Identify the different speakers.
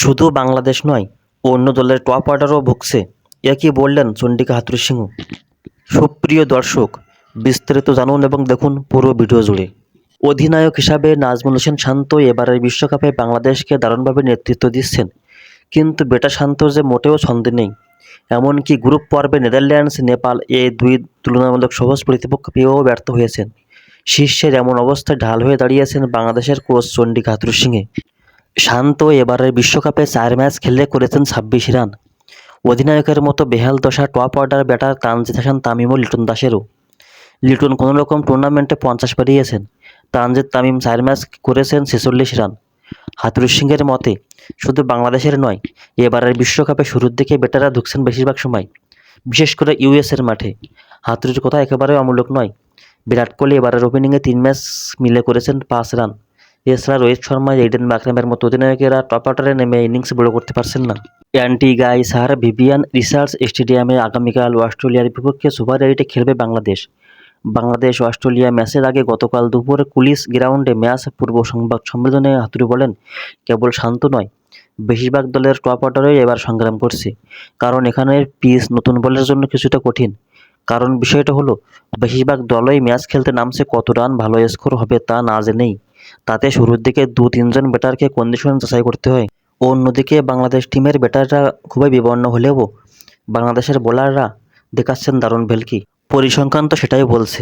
Speaker 1: শুধু বাংলাদেশ নয়, অন্য দলের টপ অর্ডারও ভুগছে। একই বললেন চন্ডিকা হাথুরুসিংহ সিংহ। সুপ্রিয় দর্শক, বিস্তারিত জানুন এবং দেখুন পুরো ভিডিও জুড়ে। অধিনায়ক হিসাবে নাজমুল হোসেন শান্ত এবারের বিশ্বকাপে বাংলাদেশকে দারুণভাবে নেতৃত্ব দিচ্ছেন। কিন্তু বেটা শান্ত যে মোটেও ছন্দে নেই। এমনকি গ্রুপ পর্বে নেদারল্যান্ডস, নেপাল এই দুই তুলনামূলক সহজ প্রতিপক্ষ পেয়েও ব্যর্থ হয়েছেন। শীর্ষের এমন অবস্থায় ঢাল হয়ে দাঁড়িয়েছেন বাংলাদেশের কোচ চন্ডিকা হাথুরুসিংহে সিংহে। শান্ত এবারের বিশ্বকাপে চার ম্যাচ খেলে করেছেন ছাব্বিশ রান। অধিনায়কের মতো বেহাল দশা top order batter Tanzid Hasan, Tamim ও লিটন দাসেরও। লিটন কোনো রকম টুর্নামেন্টে পঞ্চাশ পেরিয়েছেন। তানজিদ, তামিম চার ম্যাচ করেছেন ছেচল্লিশ রান। হাতুরুর সিংহের মতে, শুধু বাংলাদেশের নয়, এবারের বিশ্বকাপে শুরুর দিকে ব্যাটাররা ঢুকছেন বেশিরভাগ সময়, বিশেষ করে ইউএসের মাঠে। হাতুরির কথা একেবারে অমূলক নয়, বিরাট কোহলি এবারের ওপেনিংয়ে তিন ম্যাচ মিলে করেছেন পাঁচ রান। এছাড়া রোহিত শর্মা এইডেন মাকরামের মতো অধিনায়কেরা টপ অর্ডারে নেমে ইনিংস বড় করতে পারছেন না। অ্যান্টিগাই সাহার ভিভিয়ান রিসার্চ স্টেডিয়ামে আগামীকাল অস্ট্রেলিয়ার বিপক্ষে সুপার এইটে খেলবে বাংলাদেশ। বাংলাদেশ অস্ট্রেলিয়া ম্যাচের আগে গতকাল দুপুরে কুলিশ গ্রাউন্ডে ম্যাচ পূর্ব সংবাদ সম্মেলনে হাতুড়ি বলেন, কেবল শান্ত নয়, বেশিরভাগ দলের টপ অর্ডারেই এবার সংগ্রাম করছে। কারণ এখানের পিচ নতুন বলের জন্য কিছুটা কঠিন। কারণ বিষয়টা হলো, বেশিরভাগ দলই ম্যাচ খেলতে নামছে কত রান ভালো স্কোর হবে তা না জেনেই। তাতে শুরুর দিকে দু তিনজন ব্যাটারকে কন্ডিশন যাচাই করতে হয়। অন্যদিকে বাংলাদেশ টিমের ব্যাটাররা খুবই বিবর্ণ হলেও বাংলাদেশের বোলাররা দেখাচ্ছেন দারুণ ভেলকি। পরিসংখ্যান তো সেটাই বলছে।